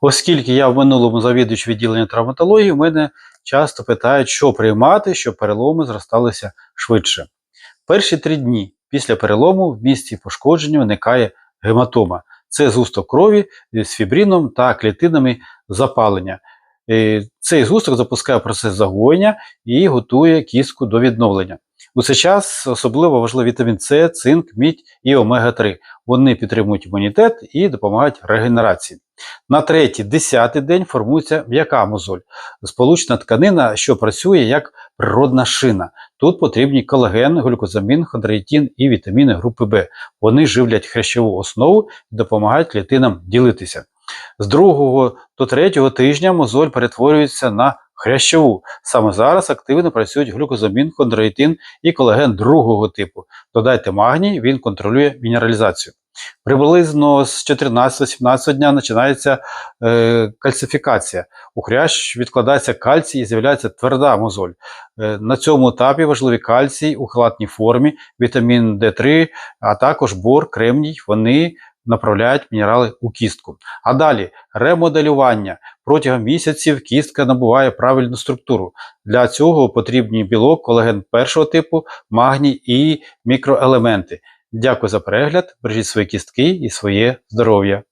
Оскільки я в минулому завідувач відділення травматології, в мене часто питають, що приймати, щоб переломи зросталися швидше. Перші три дні після перелому в місці пошкодження виникає гематома. Це згусток крові з фібрином та клітинами запалення. Е, Цей згусток запускає процес загоєння і готує кістку до відновлення. У цей час особливо важливий вітамін С, цинк, мідь і омега-3. Вони підтримують імунітет і допомагають регенерації. На третій, десятий день формується м'яка мозоль, сполучна тканина, що працює як природна шина. Тут потрібні колаген, глюкозамін, хондроїтін і вітаміни групи В. Вони живлять хрящову основу і допомагають клітинам ділитися. З другого до третього тижня мозоль перетворюється на хрящову. Саме зараз активно працюють глюкозамін, хондроїтин і колаген другого типу. Додайте магній, він контролює мінералізацію. Приблизно з 14-17 дня починається е, кальцифікація. У хрящ відкладається кальцій і з'являється тверда мозоль. Е, на цьому етапі важливі кальцій у халатній формі, вітамін D3, а також бор, кремній. Вони направляють мінерали у кістку. А далі ремоделювання. Протягом місяців кістка набуває правильну структуру. Для цього потрібні білок, колаген першого типу, магній і мікроелементи. Дякую за перегляд. Бережіть свої кістки і своє здоров'я.